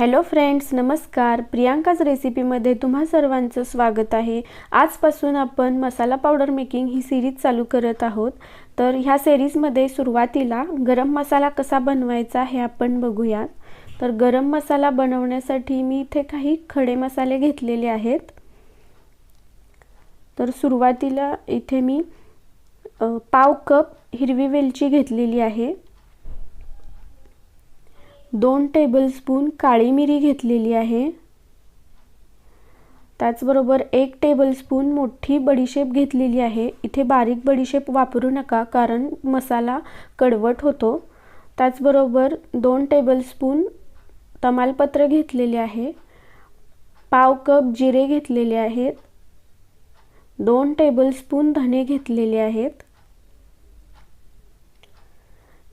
Hello friends नमस्कार. प्रियांकाच रेसिपीमध्ये तुम्हा सर्वांचं स्वागत आहे. आजपासून आपण मसाला पावडर मेकिंग ही सिरीज चालू करत आहोत. तर ह्या सिरीजमध्ये सुरुवातीला गरम मसाला कसा बनवायचा हे आपण बघूयात. तर गरम मसाला बनवण्यासाठी मी इथे काही खडे मसाले घेतलेले आहेत. तर सुरुवातीला इथे मी पाव कप हिरवी वेलची घेतलेली आहे. दोन टेबलस्पून काळी मिरी घेतलेली आहे. त्याचबरोबर एक टेबलस्पून मोठी बडीशेप घेतलेली आहे. इथे बारीक बडीशेप वापरू नका कारण मसाला कडवट होतो. त्याचबरोबर दोन टेबलस्पून तमालपत्र घेतलेले आहे. पाव कप जिरे घेतलेले आहेत. दोन टेबलस्पून धने घेतलेले आहेत.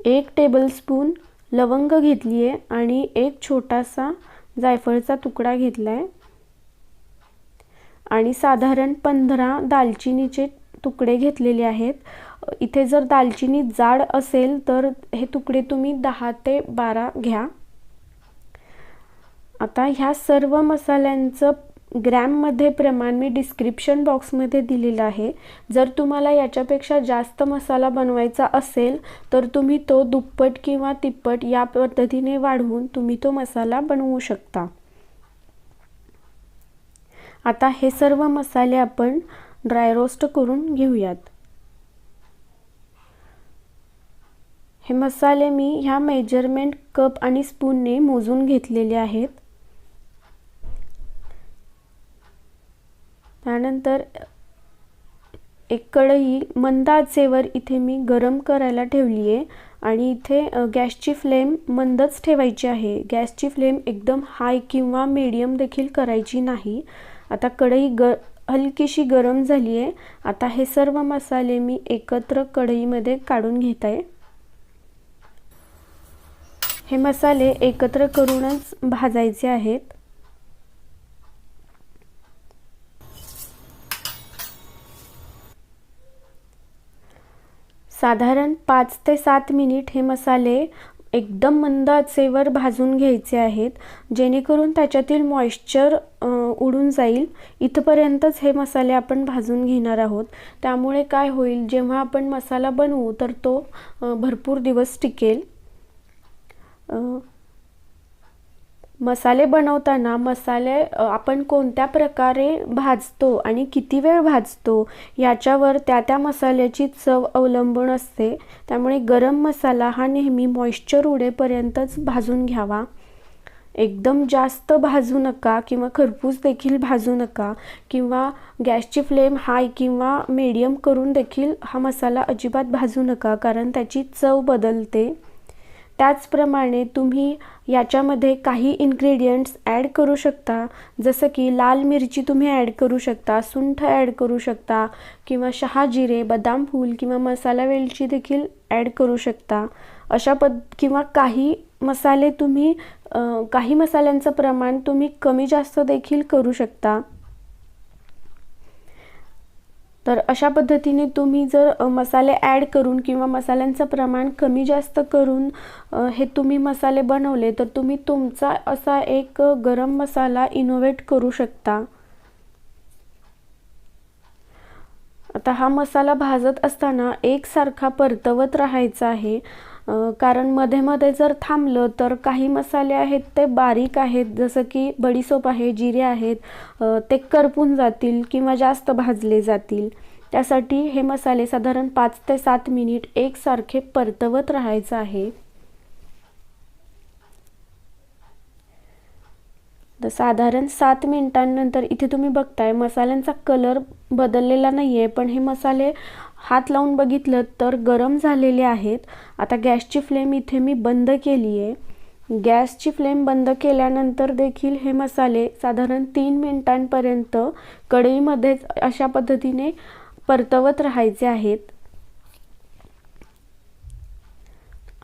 एक टेबलस्पून लवंग घेतली आहे आणि एक छोटासा जायफळचा तुकडा घेतला आहे आणि साधारण पंधरा दालचिनीचे तुकडे घेतलेले आहेत. इथे जर दालचिनी जाड असेल तर हे तुकडे तुम्ही दहा ते बारा घ्या. आता ह्या सर्व मसाल्यांचं ग्रॅममध्ये प्रमाण मी डिस्क्रिप्शन बॉक्समध्ये दिलेलं आहे. जर तुम्हाला याच्यापेक्षा जास्त मसाला बनवायचा असेल तर तुम्ही तो दुप्पट किंवा तिप्पट या पद्धतीने वाढवून तुम्ही तो मसाला बनवू शकता. आता हे सर्व मसाले आपण ड्राय रोस्ट करून घेऊयात. हे मसाले मी ह्या मेजरमेंट कप आणि स्पूनने मोजून घेतलेले आहेत. त्यानंतर एक कढई मंद आचेवर इथे मी गरम करायला ठेवली आहे आणि इथे गॅसची फ्लेम मंदच ठेवायची आहे. गॅसची फ्लेम एकदम हाय किंवा मीडियम देखील करायची नाही. आता कढई ग हलकीशी गरम झाली आहे आता हे सर्व मसाले मी एकत्र कढईमध्ये काढून घेत आहे हे मसाले एकत्र करूनच भाजायचे आहेत. साधारण पाच ते सात मिनिट हे मसाले एकदम मंद आचेवर भाजून घ्यायचे आहेत जेणेकरून त्याच्यातील मॉइश्चर उडून जाईल. इथपर्यंतच हे मसाले आपण भाजून घेणार आहोत. त्यामुळे काय होईल जेव्हा आपण मसाला बनवू तर तो भरपूर दिवस टिकेल. मसाले बनवताना मसाले आपण कोणत्या प्रकारे भाजतो आणि किती वेळ भाजतो याच्यावर त्या त्या मसाल्याची चव अवलंबून असते. त्यामुळे गरम मसाला हा नेहमी मॉइश्चर उडेपर्यंतच भाजून घ्यावा. एकदम जास्त भाजू नका किंवा खरपूस देखील भाजू नका किंवा गॅसची फ्लेम हाय किंवा मीडियम करून देखील हा मसाला अजिबात भाजू नका कारण त्याची चव बदलते. त्याचप्रमाणे तुम्ही याच्यामध्ये काही इन्ग्रेडियंट्स ॲड करू शकता. जसं की लाल मिरची तुम्ही ॲड करू शकता सुंठ ॲड करू शकता किंवा शहाजिरे बदाम फूल किंवा मसाला वेलची देखील ॲड करू शकता. अशा पद किंवा काही मसाले तुम्ही काही मसाल्यांचं प्रमाण तुम्ही कमी जास्त देखील करू शकता. तर अशा पद्धतीने तुम्ही जर मसाले ॲड करून किंवा मसाल्यांचं प्रमाण कमी जास्त करून हे तुम्ही मसाले बनवले तर तुम्ही तुमचा असा एक गरम मसाला इनोव्हेट करू शकता. आता हा मसाला भाजत असताना एकसारखा परतवत राहायचा आहे. कारण मध्ये मध्ये जर थांबलं तर काही मसाले आहेत ते बारीक आहेत जसं की बडीसोप आहे जिरे आहेत ते करपून जातील किंवा जास्त भाजले जातील. त्यासाठी हे मसाले साधारण पाच ते सात मिनिट एकसारखे परतवत राहायचं आहे. तर साधारण सात मिनिटांनंतर इथे तुम्ही बघताय मसाल्यांचा कलर बदललेला नाही आहे पण हे मसाले हात लावून बघितलं तर गरम झालेले आहेत. आता गॅसची फ्लेम इथे मी बंद केली आहे गॅसची फ्लेम बंद केल्यानंतर देखील हे मसाले साधारण तीन मिनिटांपर्यंत कढईमध्येच अशा पद्धतीने परतवत राहायचे आहेत.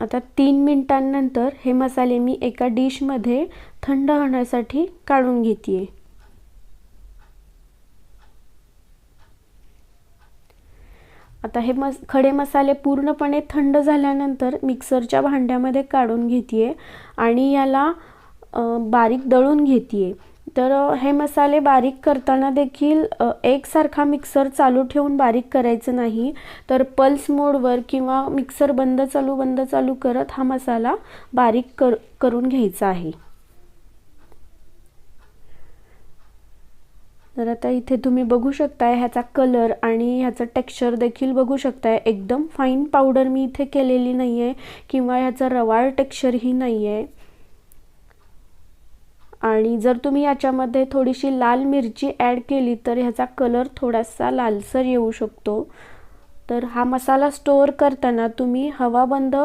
आता तीन मिनिटांनंतर हे मसाले मी एका डिशमध्ये थंड होण्यासाठी काढून घेते आता हे मस खडे मसाले पूर्णपणे थंड झाल्यानंतर मिक्सरच्या भांड्यामध्ये काढून घेते आणि याला बारीक दळून घेते तर हे मसाले बारीक करताना देखील एकसारखा मिक्सर चालू ठेवून बारीक करायचं नाही. तर पल्स मोडवर किंवा मिक्सर बंद चालू बंद चालू करत हा मसाला बारीक कर करून घ्यायचा आहे. तर आता इथे तुम्ही बघू शकताय ह्याचा कलर आणि ह्याचं टेक्स्चर देखील बघू शकताय. एकदम फाईन पावडर मी इथे केलेली नाही आहे किंवा ह्याचं रवाळ टेक्स्चरही नाही आहे आणि जर तुम्ही याच्यामध्ये थोडीशी लाल मिरची ॲड केली तर ह्याचा कलर थोडासा लालसर येऊ शकतो. तर हा मसाला स्टोअर करताना तुम्ही हवाबंद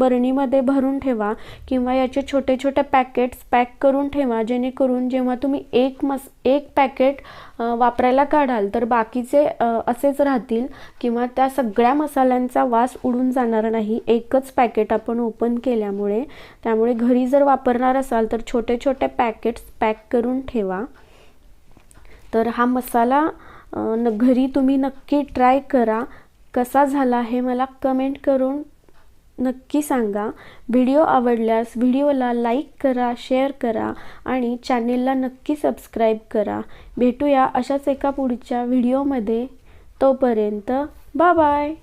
बरणीमध्ये भरून ठेवा किंवा याचे छोटे छोटे पॅकेट्स पॅक करून ठेवा जेणेकरून जेव्हा तुम्ही एक मस एक पॅकेट वापरायला काढाल तर बाकीचे असेच राहतील किंवा त्या सगळ्या मसाल्यांचा वास उडून जाणार नाही. एकच पॅकेट आपण ओपन केल्यामुळे त्यामुळे घरी जर वापरणार असाल तर छोटे छोटे पॅकेट्स पॅक करून ठेवा. तर हा मसाला न घरी तुम्ही नक्की ट्राय करा. कसा झाला हे मला कमेंट करून नक्की सांगा. व्हिडिओ आवडल्यास व्हिडिओला लाईक करा शेअर करा आणि चॅनेलला नक्की सबस्क्राईब करा. भेटूया अशाच एका पुढच्या व्हिडिओमध्ये. तोपर्यंत बाय बाय.